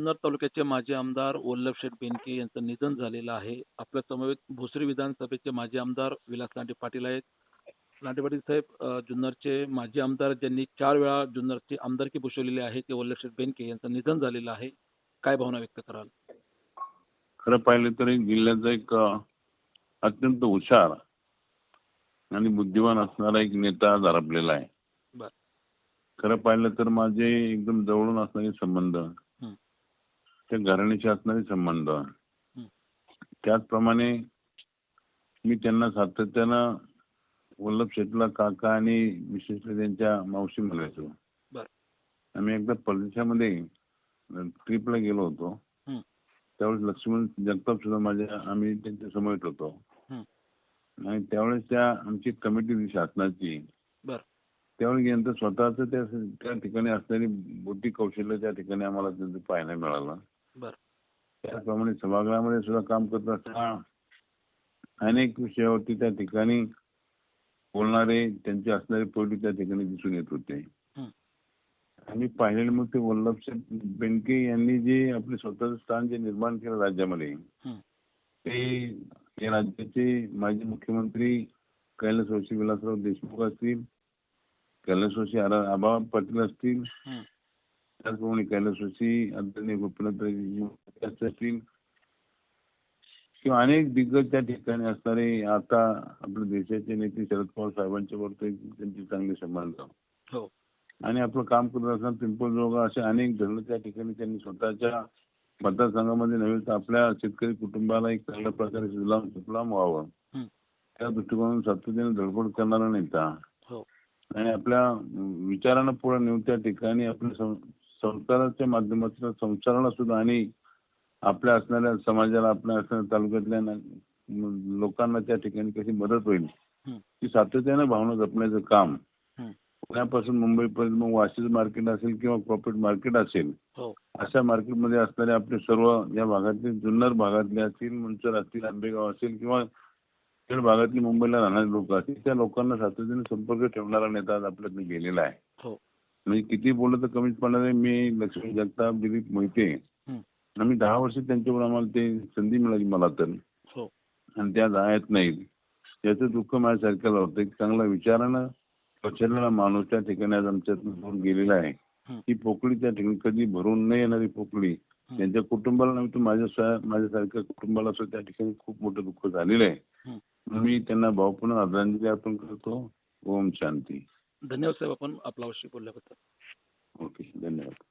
जुन्नर तालुक्याचे माजी आमदार वल्लभ शेठ बेनके यांचं निधन झालेलं आहे. आपल्या समवेत भोसरी विधानसभेचे माजी आमदार विलास लांडे पाटील आहेत. लांडे पाटील साहेब जुन्नरचे माजी आमदार ज्यांनी चार वेळा जुन्नरची आमदारकी भूषवलेली आहे ते वल्लभ शेठ बेनके यांचं निधन झालेलं आहे. काय भावना व्यक्त कराल? खरं पाहिलं तर एक जिल्ह्याचा एक अत्यंत हुशार आणि बुद्धिवान असणारा एक नेता हरपलेला आहे. बर. खरं पाहिलं तर माझे एकदम जवळून असणारे संबंध. त्या घराण्याशी असणारे संबंध. त्याचप्रमाणे मी त्यांना सातत्यानं वल्लभ शेठला काका आणि विशेषतः त्यांच्या मावशी म्हणायचो. आम्ही एकदा परदेशामध्ये ट्रिपला गेलो होतो. त्यावेळेस लक्ष्मण जगताप सुद्धा माझ्या आम्ही त्यांच्यासमोर होतो. आणि त्यावेळेस त्या आमची कमिटी होती शासनाची. त्यावेळेस गेल्यानंतर स्वतःच त्या त्या ठिकाणी असलेली बुद्धी कौशल्य त्या ठिकाणी आम्हाला त्यांचं पाहायला मिळालं. त्याचप्रमाणे सभागृहामध्ये सुद्धा काम करत असताना अनेक विषयावरती त्या ठिकाणी बोलणारे त्यांचे असणारे पैलू त्या ठिकाणी दिसून येत होते हं. आणि पाहिलेले मग ते वल्लभशेठ बेनके यांनी जे आपले स्वतःचं स्थान जे निर्माण केलं राज्यामध्ये हं. ते या राज्याचे माजी मुख्यमंत्री कैलासवासी विलासराव देशमुख असतील कैलासवासी आबा पाटील असतील. त्याचप्रमाणे कैलासवासी आदरणीय गोपीनाथ असतील किंवा अनेक दिग्गज त्या ठिकाणी असणारे आता आपल्या देशाचे नेते शरद पवार साहेबांच्या बरोबर त्यांचे चांगले संबंध हो। आणि आपलं काम करत असताना पिंपळजोगा असे अनेक धरणं त्या ठिकाणी त्यांनी स्वतःच्या मतदारसंघामध्ये नव्हे तर आपल्या शेतकरी कुटुंबाला एक चांगल्या प्रकारे सुलाम सुफलाम व्हावं. त्या दृष्टिकोनातून सातत्याने धडपड करणारा नेता। हो। आणि आपल्या विचारांना पुढे नेऊन त्या ठिकाणी आपल्या संस्काराच्या माध्यमातून संसाराला सुद्धा आणि आपल्या असणाऱ्या समाजाला आपल्या असणाऱ्या तालुक्यातल्या लोकांना त्या ठिकाणी कशी मदत होईल. की सातत्याने भावना जपण्याचं काम. पुण्यापासून मुंबईपर्यंत मग वाशीचं मार्केट असेल किंवा कॉर्पोरेट मार्केट असेल हो अशा मार्केटमध्ये असणारे आपले सर्व या भागातले जुन्नर भागातले असतील मंचर असतील आंबेगाव असेल किंवा खेड भागातली मुंबईला राहणारे लोक असतील त्या लोकांना सातत्याने संपर्क ठेवणारा नेता आज आपल्याकडे गेलेला आहे हो म्हणजे किती बोललं तर कमीच पडणार आहे मी लक्ष्मी जगताप दिलीप मोहिते हं. आम्ही दहा वर्ष त्यांच्यावर आम्हाला ते संधी मिळाली मला तर. हो. आणि त्या जायत नाहीत. याचं दुःख माझ्यासारख्याला होतं. एक चांगला विचारानं पचरलेला माणूस त्या ठिकाणी आज आमच्यातून गेलेला आहे. हं. पोकळी त्या ठिकाणी कधी भरून न येणारी पोकळी. त्यांच्या कुटुंबाला नव्हे तर माझ्या माझ्यासारख्या कुटुंबाला सुद्धा त्या ठिकाणी खूप मोठं दुःख झालेलं आहे. मी त्यांना भावपूर्ण आदरांजली अर्पण करतो. ओम शांती. धन्यवाद साहेब आपण आपला बोलल्याबद्दल. ओके धन्यवाद.